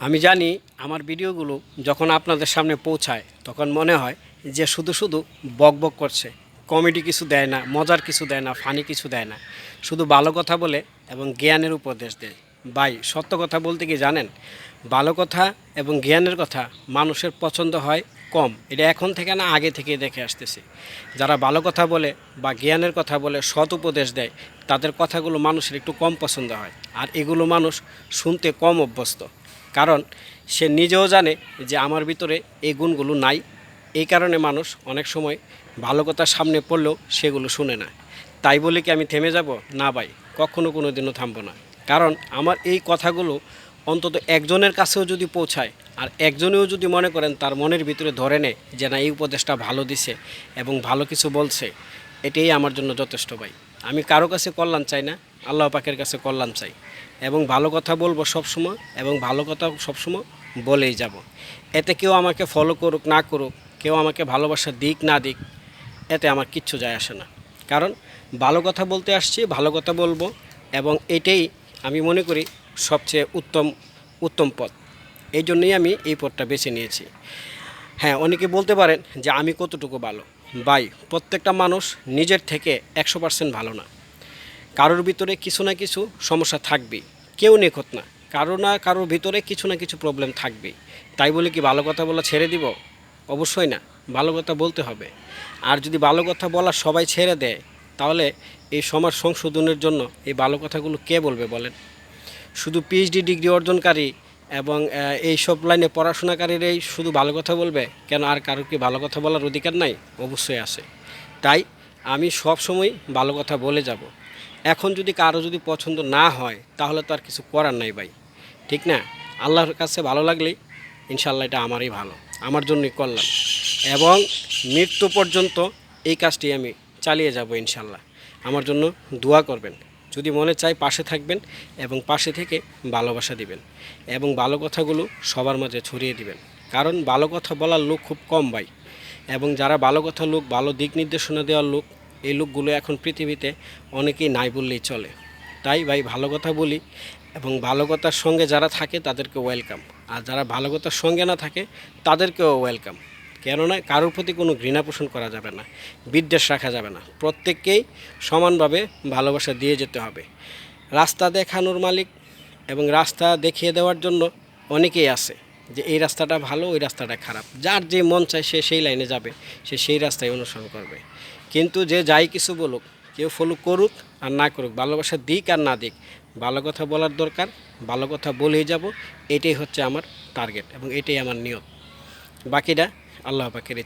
আমি জানি আমার ভিডিওগুলো যখন আপনাদের সামনে পৌঁছায়, তখন মনে হয় যে শুধু শুধু বক বক করছে। কমেডি কিছু দেয় না, মজার কিছু দেয় না, ফানি কিছু দেয় না। শুধু ভালো কথা বলে এবং জ্ঞানের উপদেশ দেয়। ভাই, সত্য কথা বলতে কি জানেন, ভালো কথা এবং জ্ঞানের কথা মানুষের পছন্দ হয় কম। এটা এখন থেকে না, আগে থেকে দেখে আসতেছি। যারা ভালো কথা বলে বা জ্ঞানের কথা বলে সৎ উপদেশ দেয়, তাদের কথাগুলো মানুষের একটু কম পছন্দ হয়। আর এগুলো মানুষ শুনতে কম অভ্যস্ত। কারণ সে নিজেও জানে যে আমার ভিতরে এই গুণগুলো নাই। এই কারণে মানুষ অনেক সময় ভালো কথা সামনে পড়লেও সেগুলো শুনে না। তাই বলে কি আমি থেমে যাব? না ভাই, কখনো কোনো দিনও থামবো না। কারণ আমার এই কথাগুলো অন্তত একজনের কাছেও যদি পৌঁছায় আর একজনেও যদি মনে করেন তার মনের ভিতরে ধরে নেয় যে না, এই উপদেশটা ভালো দিছে এবং ভালো কিছু বলছে, এটাই আমার জন্য যথেষ্ট ভাই। আমি কারও কাছে কল্যাণ চাই না, আল্লাহ পাকের কাছে কল্যাণ চাই। এবং ভালো কথা বলব সবসময়, এবং ভালো কথা সবসময় বলেই যাব। এতে কেউ আমাকে ফলো করুক, না করুক, কেউ আমাকে ভালোবাসা দিক, না দিক, এতে আমার কিচ্ছু যায় আসে না। কারণ ভালো কথা বলতে আসছি, ভালো কথা বলব, এবং এটাই আমি মনে করি সবচেয়ে উত্তম উত্তম পথ। এই জন্যই আমি এই পথটা বেছে নিয়েছি। হ্যাঁ অনেকে বলতে পারেন যে আমি কতটুকু ভালো। ভাই, প্রত্যেকটা মানুষ নিজের থেকে একশো পার্সেন্ট ভালো না। কারোর ভিতরে কিছু না কিছু সমস্যা থাকবেই। কেউ নিখুঁত না। কারও না কারোর ভিতরে কিছু না কিছু প্রবলেম থাকবেই। তাই বলে কি ভালো কথা বলা ছেড়ে দিব? অবশ্যই না। ভালো কথা বলতে হবে। আর যদি ভালো কথা বলা সবাই ছেড়ে দেয়, তাহলে এই সমাজ সংশোধনের জন্য এই ভালো কথাগুলো কে বলবে বলেন? শুধু পিএইচডি ডিগ্রি অর্জনকারী এবং এই সব লাইনে পড়াশোনাকারীরাই শুধু ভালো কথা বলবে? কেন আর কারোর কি ভালো কথা বলার অধিকার নাই? অবশ্যই আছে। তাই আমি সব সময় ভালো কথা বলে যাব। এখন যদি কারও যদি পছন্দ না হয়, তাহলে তো আর কিছু করার নাই ভাই। ঠিক না? আল্লাহর কাছে ভালো লাগলেই ইনশাল্লাহ এটা আমারই ভালো। আমার জন্যই করলাম। এবং মৃত্যু পর্যন্ত এই কাজটি আমি চালিয়ে যাব ইনশাল্লাহ আমার জন্য দোয়া করবেন। যদি মনে চাই পাশে থাকবেন এবং পাশে থেকে ভালোবাসা দিবেন এবং ভালো কথাগুলো সবার মাঝে ছড়িয়ে দিবেন। কারণ ভালো কথা বলার লোক খুব কম ভাই। এবং যারা ভালো কথা লোক, ভালো দিক নির্দেশনা দেওয়ার লোক, এই লোকগুলো এখন পৃথিবীতে অনেকেই নাই বললেই চলে। তাই ভাই ভালো কথা বলি এবং ভালো কথার সঙ্গে যারা থাকে তাদেরকে ওয়েলকাম আর যারা ভালো কথার সঙ্গে না থাকে তাদেরকেও ওয়েলকাম কেননা কারোর প্রতি কোনো ঘৃণা পোষণ করা যাবে না, বিদ্বেষ রাখা যাবে না। প্রত্যেককেই সমানভাবে ভালোবাসা দিয়ে যেতে হবে। রাস্তা দেখানোর মালিক এবং রাস্তা দেখিয়ে দেওয়ার জন্য অনেকেই আছে যে এই রাস্তাটা ভালো, ওই রাস্তাটা খারাপ। যার যে মন চায় সে সেই লাইনে যাবে, সে সেই রাস্তায় অনুসরণ করবে। কিন্তু যে যাই কিছু বলুক, কেউ ফলো করুক আর না করুক, ভালোবাসা দিক আর না দিক, ভালো কথা বলার দরকার, ভালো কথা বলেই যাব, এটাই হচ্ছে আমার টার্গেট এবং এটাই আমার নিয়ত বাকিটা আল্লাহ পাকের